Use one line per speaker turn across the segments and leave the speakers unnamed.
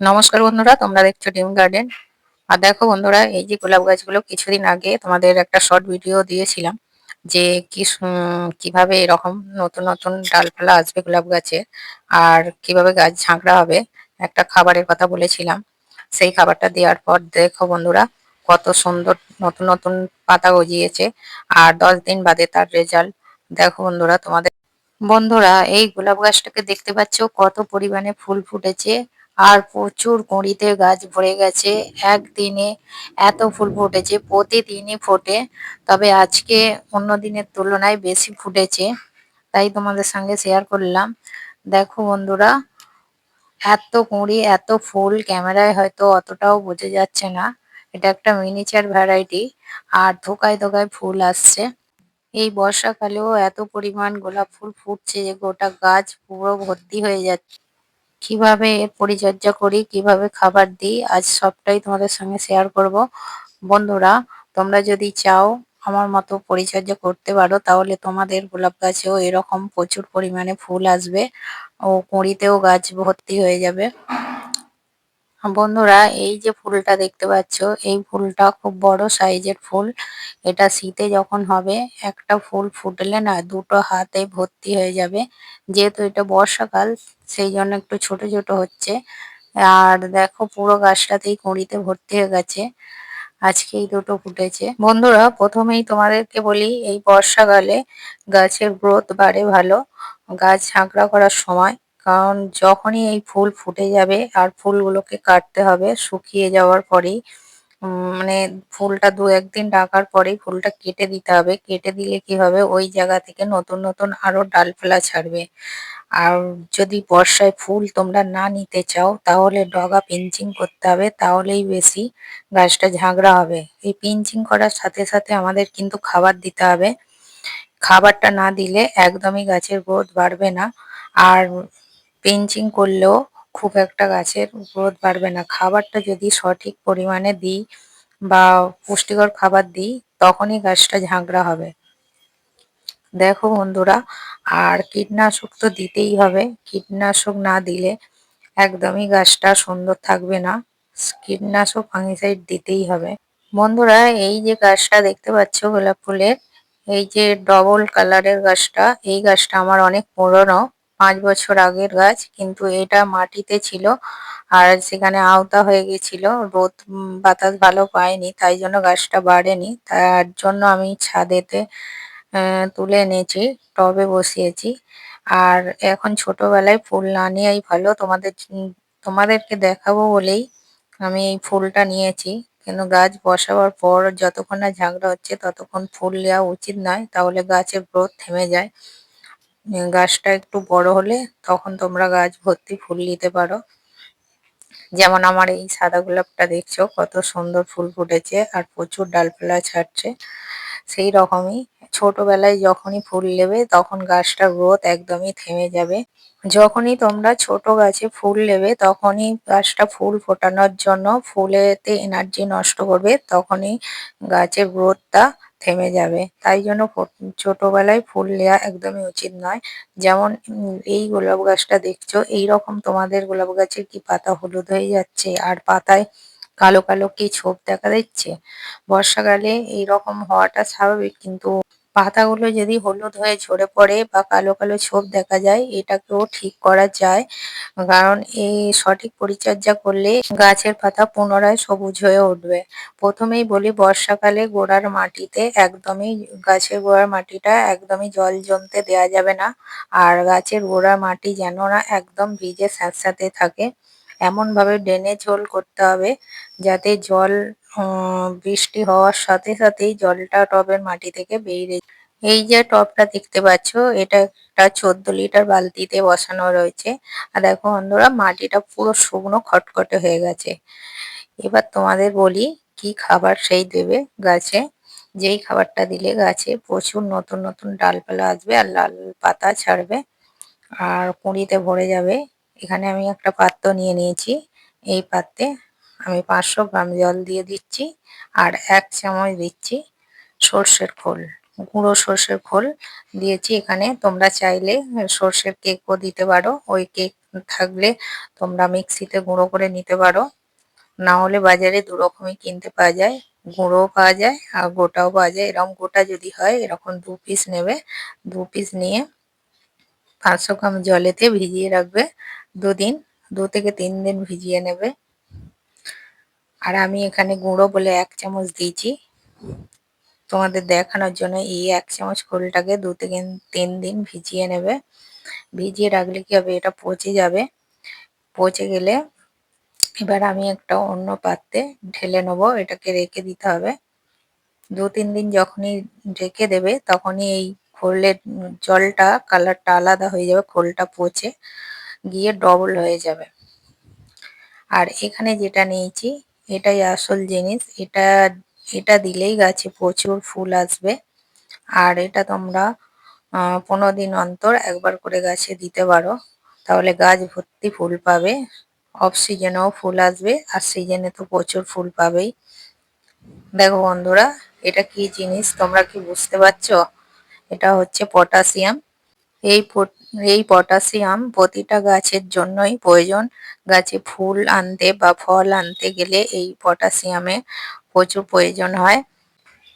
নমস্কার বন্ধুরা, তোমরা দেখছ ডিম গার্ডেন। আর দেখো বন্ধুরা, এই যে গোলাপ গাছগুলো কিছুদিন আগে তোমাদের একটা শর্ট ভিডিও দিয়েছিলাম যে কি কীভাবে এরকম নতুন নতুন ডালপালা আসবে গোলাপ গাছে আর কীভাবে গাছ ঝাঁকড়া হবে, একটা খাবারের কথা বলেছিলাম। সেই খাবারটা দেওয়ার পর দেখো বন্ধুরা, কত সুন্দর নতুন নতুন পাতা গজিয়েছে আর দশ দিন বাদে তার রেজাল্ট দেখো বন্ধুরা, তোমাদের বন্ধুরা, এই গোলাপ গাছটাকে দেখতে পাচ্ছ, কত পরিমাণে ফুল ফুটেছে। আর প্রচুর কুঁড়িতে গাছ ভরে গেছে। একদিনে এত ফুল ফুটেছে, প্রতিদিনই ফোটে। তবে আজকে অন্য দিনের তুলনায় বেশি ফুটেছে। তাই তোমাদের সঙ্গে শেয়ার করলাম। দেখো বন্ধুরা, এত কুঁড়ি, এত ফুল ক্যামেরায় হয়তো অতটাও বোঝা যাচ্ছে না। এটা একটা মিনিচার ভ্যারাইটি আর ধোকায় ধোকায় ফুল আসছে। এই বর্ষাকালেও এত পরিমাণ গোলাপ ফুল ফুটছে যে গোটা গাছ পুরো ভর্তি হয়ে যাচ্ছে। কীভাবে এর পরিচর্যা করি, কীভাবে খাবার দিই, আজ সবটাই তোমাদের সঙ্গে শেয়ার করব। বন্ধুরা, তোমরা যদি চাও আমার মতো পরিচর্যা করতে পারো, তাহলে তোমাদের গোলাপ গাছেও এরকম প্রচুর পরিমাণে ফুল আসবে ও কুঁড়িতেও গাছ ভর্তি হয়ে যাবে। বন্ধুরা, এই যে ফুলটা দেখতে পাচ্ছ, এই ফুলটা খুব বড় সাইজের ফুল। এটা শীতে যখন হবে, একটা ফুল ফুটলে না দুটো হাতে ভর্তি হয়ে যাবে। যেহেতু এটা বর্ষাকাল সেই জন্য একটু ছোট ছোট হচ্ছে। আর দেখো পুরো গাছটাতেই কুঁড়িতে ভর্তি হয়ে গেছে। আজকে এই দুটো ফুটেছে। বন্ধুরা, প্রথমেই তোমাদেরকে বলি, এই বর্ষাকালে গাছের গ্রোথ বাড়ে ভালো। গাছ ঝাঁকড়া করার সময়, কারণ যখনই এই ফুল ফুটে যাবে আর ফুলগুলোকে কাটতে হবে, শুকিয়ে যাওয়ার পরেই মানে ফুলটা দু একদিন রাখার পরেই ফুলটা কেটে দিতে হবে। কেটে দিলে কি হবে? ওই জায়গা থেকে নতুন নতুন আরও ডালপালা ছাড়বে। আর যদি বর্ষায় ফুল তোমরা না নিতে চাও, তাহলে ডগা পিঞ্চিং করতে হবে। তাহলেই বেশি গাছটা ঝাঁকড়া হবে। এই পিঞ্চিং করার সাথে সাথে আমাদের কিন্তু খাবার দিতে হবে। খাবারটা না দিলে একদমই গাছের গ্রোথ বাড়বে না। আর পিঞ্চিং করলেও খুব একটা গাছের গ্রোথ বাড়বে না। খাবারটা যদি সঠিক পরিমাণে দিই বা পুষ্টিকর খাবার দিই, তখনই গাছটা ঝাঁকড়া হবে। দেখো বন্ধুরা, আর কীটনাশক তো দিতেই হবে। কীটনাশক না দিলে একদমই গাছটা সুন্দর থাকবে না। কীটনাশক ফাঙ্গিসাইড দিতেই হবে। বন্ধুরা, এই যে গাছটা দেখতে পাচ্ছ গোলাপ ফুলের, এই যে ডবল কালারের গাছটা, এই গাছটা আমার অনেক পুরনো। পাঁচ বছর আগের গাছ, কিন্তু এটা মাটিতে ছিল আর সেখানে আওতা হয়ে গেছিল। রোদ বাতাস ভালো পায়নি, তাই জন্য গাছটা বাড়েনি। তার জন্য আমি ছাদেতে তুলে এনেছি, টবে বসিয়েছি। আর এখন ছোটবেলায় ফুল না নেওয়াই ভালো। তোমাদের তোমাদেরকে দেখাবো বলেই আমি এই ফুলটা নিয়েছি। কিন্তু গাছ বসাবার পর যতক্ষণ না ঝাঁকড়া হচ্ছে, ততক্ষণ ফুল নেওয়া উচিত নয়। তাহলে গাছের গ্রোথ থেমে যায়। গাছটা একটু বড় হলে তখন তোমরা গাছ ভর্তি ফুল নিতে পারো। যেমন আমার এই সাদা গোলাপটা দেখছ, কত সুন্দর ফুল ফুটেছে আর প্রচুর ডালপালা ছাড়ছে। সেই রকমই ছোটবেলায় যখনই ফুল নেবে তখন গাছটা গ্রোথ একদমই থেমে যাবে। যখনই তোমরা ছোট গাছে ফুল নেবে তখনই গাছটা ফুল ফোটানোর জন্য ফুলেতে এনার্জি নষ্ট করবে, তখনই গাছের গ্রোথটা থেমে যাবে। তাই জন্য ছোটবেলায় ফুল নেওয়া একদমই উচিত নয়। যেমন এই গোলাপ গাছটা দেখছ, এইরকম তোমাদের গোলাপ গাছের কি পাতা হলুদ হয়ে যাচ্ছে? আর পাতায় কালো কালো কি ছোপ দেখা দিচ্ছে? বর্ষাকালে এইরকম হওয়াটা স্বাভাবিক, কিন্তু পাতাগুলো যদি হলুদ হয়ে ঝরে পড়ে বা কালো কালো ছোপ দেখা যায়, এটাকেও ঠিক করা যায়। কারণ এই সঠিক পরিচর্যা করলে গাছের পাতা পুনরায় সবুজ হয়ে উঠবে। প্রথমেই বলি, বর্ষাকালে গোড়ার মাটিতে একদমই, গাছের গোড়ার মাটিটা একদমই জল জমতে দেওয়া যাবে না। আর গাছের গোড়ার মাটি যেন না একদম ভিজে স্যাঁতস্যাঁতে থাকে। এমন ভাবে ড্রেনেজ হোল করতে হবে, যাতে জল বৃষ্টি হওয়ার সাথে সাথেই জলটা টবের মাটি থেকে বেরিয়ে এই যে টবটা দেখতে পাচ্ছো, এটা একটা চোদ্দ লিটার বালতিতে বসানো রয়েছে। আর দেখো বন্ধুরা, মাটিটা পুরো শুকনো খটখটে হয়ে গেছে। এবার তোমাদের বলি, কি খাবার সেই দেবে গাছে? যেই খাবারটা দিলে গাছে প্রচুর নতুন নতুন ডালপালা আসবে আর লাল পাতা ছাড়বে আর কুঁড়িতে ভরে যাবে। এখানে আমি একটা পাত্র নিয়ে নিয়েছি। এই পাত্রে আমি পাঁচশো গ্রাম জল দিয়ে দিচ্ছি আর এক চামচ দিচ্ছি সর্ষের খোল। গুঁড়ো সর্ষের খোল দিয়েছি এখানে। তোমরা চাইলে সর্ষের কেকও দিতে পারো। ওই কেক থাকলে তোমরা মিক্সিতে গুঁড়ো করে নিতে পারো। না হলে বাজারে দু রকমই কিনতে পাওয়া যায়। গুঁড়োও পাওয়া যায় আর গোটাও পাওয়া যায়। এরকম গোটা যদি হয়, এরকম দু পিস নেবে। দু পিস নিয়ে পাঁচশো গ্রাম জলেতে ভিজিয়ে রাখবে। দুদিন, দু থেকে তিন দিন ভিজিয়ে নেবে। আর আমি এখানে গুঁড়ো বলে এক চামচ দিয়েছি। তোমাদের দেখানোর জন্য এই এক চামচ খোলটাকে দু থেকে তিন দিন ভিজিয়ে নেবে। ভিজিয়ে রাখলে কি হবে? এটা পচে যাবে। পচে গেলে এবার আমি একটা অন্য পাত্রে ঢেলে নেব। এটাকে রেখে দিতে হবে। দু তিন দিন যখনই রেখে দেবে তখনই এই খোলের জলটা, কালারটা আলাদা হয়ে যাবে, খোলটা পচে গিয়ে ডবল হয়ে যাবে। আর এখানে যেটা নিয়েছি এটাই আসল জিনিস। এটা এটা দিলেই গাছে প্রচুর ফুল আসবে। আর এটা তোমরা পনেরো দিন অন্তর একবার করে গাছে দিতে পারো। তাহলে গাছ ভর্তি ফুল পাবে। অফ সিজনেও ফুল আসবে, আর সিজনে তো প্রচুর ফুল পাবেই। দেখো বন্ধুরা, এটা কি জিনিস? তোমরা কি বুঝতে পারছ? এটা হচ্ছে পটাশিয়াম। এই এই পটাশিয়াম প্রতিটা গাছের জন্যই প্রয়োজন। গাছে ফুল আনতে বা ফল আনতে গেলে এই পটাশিয়ামে প্রচুর প্রয়োজন হয়।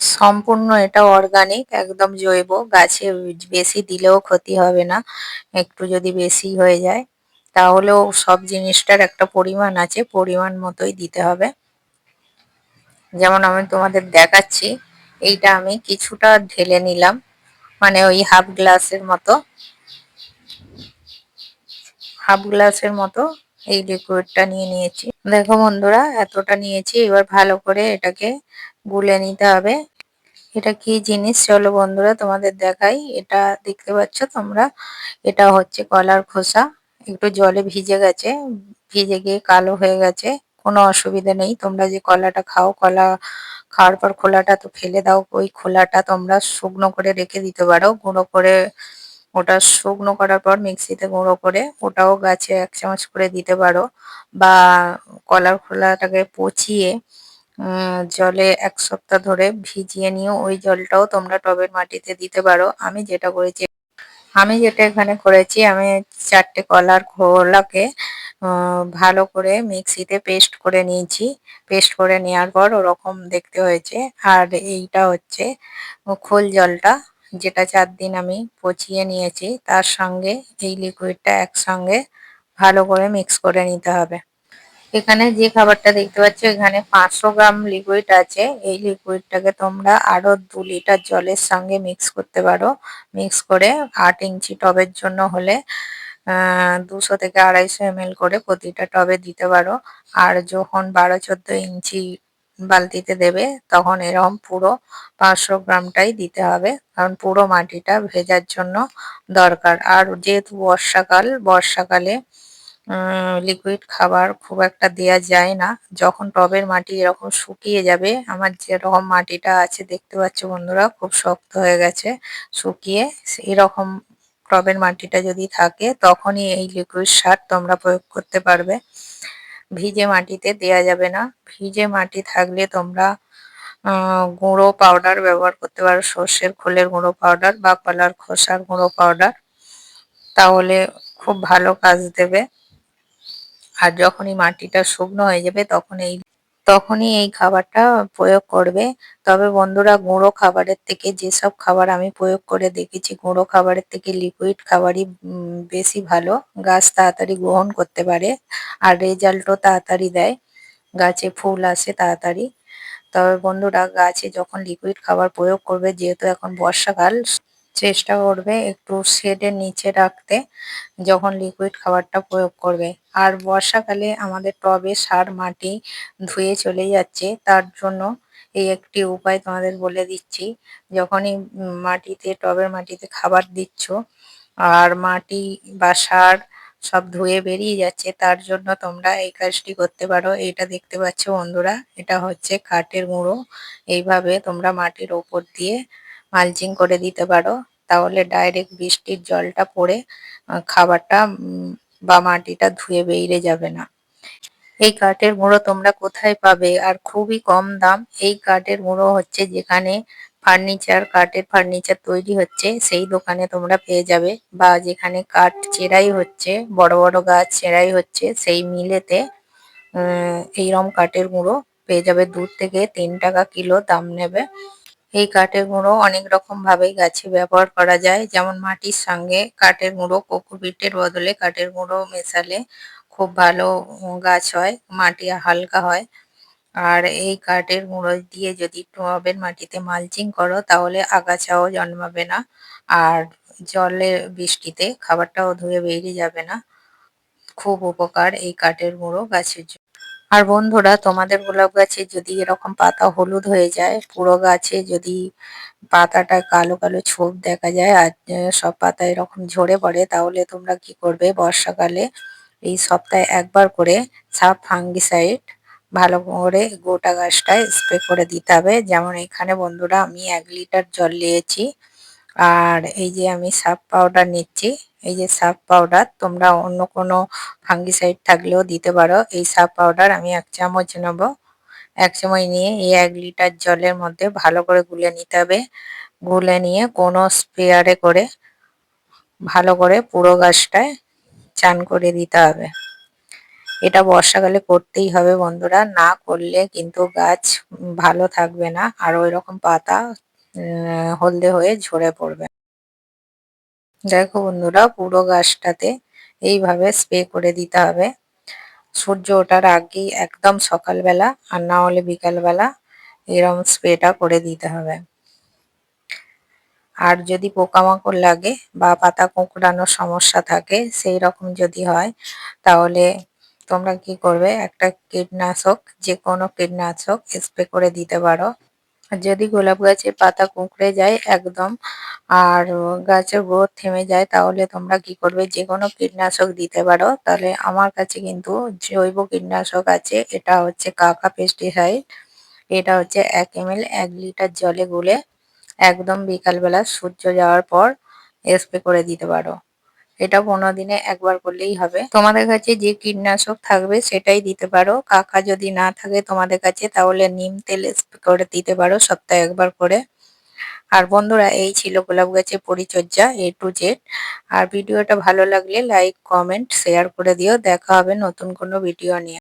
সম্পূর্ণ এটা অর্গানিক একদম জৈব। গাছে বেশি দিলেও ক্ষতি হবে না। একটু যদি বেশি হয়ে যায়, তাহলেও সব জিনিসটার একটা পরিমাণ আছে, পরিমাণ মতোই দিতে হবে। যেমন আমি তোমাদের দেখাচ্ছি, এইটা আমি কিছুটা ঢেলে নিলাম। মানে ওই হাফ গ্লাসের মতো। হাফ গ্লাসের মতো এই লিকুইডটা নিয়ে নিয়েছি। দেখো বন্ধুরা, এতটা নিয়েছি, এবার ভালো করে এটাকে গুলে নিতে হবে। এটা কি জিনিস? চলো বন্ধুরা, তোমাদের দেখাই। এটা দেখতে পাচ্ছ তোমরা? এটা হচ্ছে কলার খোসা। একটু জলে ভিজে গেছে, ভিজে গিয়ে কালো হয়ে গেছে। কোনো অসুবিধা নেই। তোমরা যে কলাটা খাও, কলা খাওয়ার পর খোলাটা তো ফেলে দাও। ওই খোলাটা তোমরা শুকনো করে রেখে দিতে পারো। গুঁড়ো করে ওটা শুকনো করার পর মিক্সিতে গুঁড়ো করে ওটাও গাছে এক চামচ করে দিতে পারো বা কলার খোলাটাকে পচিয়ে জলে এক সপ্তাহ ধরে ভিজিয়ে নিয়ে ওই জলটাও তোমরা টবের মাটিতে দিতে পারো। আমি যেটা করেছি, আমি যেটা এখানে করেছি, আমি চারটে কলার খোলাকে ভালো করে মিক্সিতে পেস্ট করে নিয়েছি। পেস্ট করে নেওয়ার পর ওরকম দেখতে হয়েছে। আর এইটা হচ্ছে খোল জলটা, যেটা চার দিন আমি পচিয়ে নিয়েছি। তার সঙ্গে এই লিকুইডটা একসঙ্গে ভালো করে মিক্স করে নিতে হবে। এখানে যে খাবারটা দেখতে পাচ্ছ, এখানে পাঁচশো গ্রাম লিকুইড আছে। এই লিকুইডটাকে তোমরা আরও দু লিটার জলের সঙ্গে মিক্স করতে পারো। মিক্স করে আট ইঞ্চি টবের জন্য হলে দুশো থেকে আড়াইশো এম করে প্রতিটা টবে দিতে পারো। আর যখন বারো চোদ্দ ইঞ্চি বালতিতে দেবে, তখন এরকম পুরো পাঁচশো গ্রামটাই দিতে হবে। কারণ পুরো মাটিটা ভেজার জন্য দরকার। আর যেহেতু বর্ষাকাল, বর্ষাকালে লিকুইড খাবার খুব একটা দেয়া যায় না। যখন টবের মাটি এরকম শুকিয়ে যাবে, আমার যেরকম মাটিটা আছে, দেখতে পাচ্ছ বন্ধুরা, খুব শক্ত হয়ে গেছে। শুকিয়ে এরকম টবের মাটিটা যদি থাকে, তখনই এই লিকুইড সার তোমরা প্রয়োগ করতে পারবে। ভিজে মাটিতে দেয়া যাবে না। ভিজে মাটি থাকলে তোমরা গুঁড়ো পাউডার ব্যবহার করতে পারো। সর্ষের খোলের গুঁড়ো পাউডার বা কলার খোসার গুঁড়ো পাউডার তাহলে খুব ভালো কাজ দেবে। আর যখনই মাটিটা শুকনো হয়ে যাবে, তখন এই তখনই এই খাবারটা প্রয়োগ করবে। তবে বন্ধুরা, গুঁড়ো খাবারের থেকে যেসব খাবার আমি প্রয়োগ করে দেখেছি, গুঁড়ো খাবারের থেকে লিকুইড খাবারই বেশি ভালো। গাছ তাড়াতাড়ি গ্রহণ করতে পারে আর রেজাল্টও তাড়াতাড়ি দেয়। গাছে ফুল আসে তাড়াতাড়ি। তবে বন্ধুরা, গাছে যখন লিকুইড খাবার প্রয়োগ করবে, যেহেতু এখন বর্ষাকাল চেষ্টা করবে একটু শেডের নিচে রাখতে যখন লিকুইড খাবারটা প্রয়োগ করবে। আর বর্ষাকালে আমাদের টবে সার, মাটি ধুয়ে চলে যাচ্ছে, তার জন্য এই একটি উপায় তোমাদের বলে দিচ্ছি। যখনই মাটিতে, টবের মাটিতে খাবার দিচ্ছ, আর মাটি বা সার সব ধুয়ে বেরিয়ে যাচ্ছে, তার জন্য তোমরা এই কাজটি করতে পারো। এটা দেখতে পাচ্ছ বন্ধুরা, এটা হচ্ছে কাঠের গুঁড়ো এইভাবে তোমরা মাটির ওপর দিয়ে মালচিং করে দিতে পারো। তাহলে ডাইরেক্ট বৃষ্টির জলটা পড়ে খাবারটা বা মাটিটা ধুয়ে বেরিয়ে যাবে না। এই কাঠের গুঁড়ো তোমরা কোথায় পাবে? আর খুবই কম দাম। এই কাঠের গুঁড়ো হচ্ছে যেখানে ফার্নিচার, কাঠের ফার্নিচার তৈরি হচ্ছে, সেই দোকানে তোমরা পেয়ে যাবে। বা যেখানে কাঠ চেরাই হচ্ছে, বড় বড় গাছ চেরাই হচ্ছে, সেই মিলেতে উম এইরকম কাঠের গুঁড়ো পেয়ে যাবে। দূর থেকে তিন টাকা কিলো দাম নেবে। এই কাঠের গুঁড়ো অনেক রকম ভাবে গাছে ব্যবহার করা যায়। যেমন মাটির সঙ্গে কাঠের গুঁড়ো, কোকোপিটের বদলে কাঠের গুঁড়ো মেশালে খুব ভালো গাছ হয়, মাটি হালকা হয়। আর এই কাঠের গুঁড়ো দিয়ে যদি টবের মাটিতে মালচিং করো, তাহলে আগাছাও জন্মাবে না। আর জলে বৃষ্টিতে খাবারটাও ধুয়ে বেরিয়ে যাবে না। খুব উপকার এই কাঠের গুঁড়ো গাছের জন্য। আর বন্ধুরা, তোমাদের গোলাপ গাছে যদি এরকম পাতা হলুদ হয়ে যায়, পুরো গাছে যদি পাতাটা কালো কালো ছোপ দেখা যায় আর সব পাতা এরকম ঝরে পড়ে, তাহলে তোমরা কি করবে? বর্ষাকালে এই সপ্তাহে একবার করে সাব ফাঙ্গিসাইড ভালো করে গোটা গাছটায় স্প্রে করে দিতে হবে। যেমন এখানে বন্ধুরা, আমি এক লিটার জল নিয়েছি, আর এই যে আমি সার্ফ পাউডার নিচ্ছি এই যে সার্ফ পাউডার, তোমরা অন্য কোনো ফাঙ্গিসাইড থাকলেও দিতে পারো। এই সার্ফ পাউডার আমি এক চামচ নেব। এক চামচ নিয়ে এই এক লিটার জলের মধ্যে ভালো করে গুলে নিতে হবে। গুলে নিয়ে কোনো স্প্রেয়ারে করে ভালো করে পুরো গাছটায় চান করে দিতে হবে। এটা বর্ষাকালে করতেই হবে বন্ধুরা। না করলে কিন্তু গাছ ভালো থাকবে না। আর ওই রকম পাতা হলদে হয়ে ঝরে পড়বে। দেখো বন্ধুরা, পুরো গাছটাতে এইভাবে স্প্রে করে দিতে হবে। সূর্য ওঠার আগেই একদম সকালবেলা আর না হলে বিকালবেলা এরম স্প্রেটা করে দিতে হবে। আর যদি পোকামাকড় লাগে বা পাতা কুঁকড়ানোর সমস্যা থাকে সেই রকম যদি হয়, তাহলে তোমরা কি করবে, একটা কীটনাশক যে কোনো কীটনাশক স্প্রে করে দিতে পারো। যদি গোলাপ গাছের পাতা কুঁকড়ে যায় একদম আর গাছের গ্রোথ থেমে যায়, তাহলে তোমরা কি করবে? যে কোনো কীটনাশক দিতে পারো। তাহলে আমার কাছে কিন্তু জৈব কীটনাশক আছে। এটা হচ্ছে কাকা পেস্টিসাইড এটা হচ্ছে এক এম এক লিটার জলে গুলে একদম বিকালবেলা সূর্য যাওয়ার পর স্প্রে করে দিতে পারো। এটা পনেরো দিনে একবার করলেই হবে। তোমাদের কাছে যে কীটনাশক থাকবে সেটাই দিতে পারো। কাকা যদি না থাকে তোমাদের কাছে তাহলে নিম তেল করে দিতে পারো সপ্তাহে একবার করে। আর বন্ধুরা, এই ছিল গোলাপ গাছের পরিচর্যা এ টু জেড আর ভিডিওটা ভালো লাগলে লাইক কমেন্ট শেয়ার করে দিও। দেখা হবে নতুন কোনো ভিডিও নিয়ে।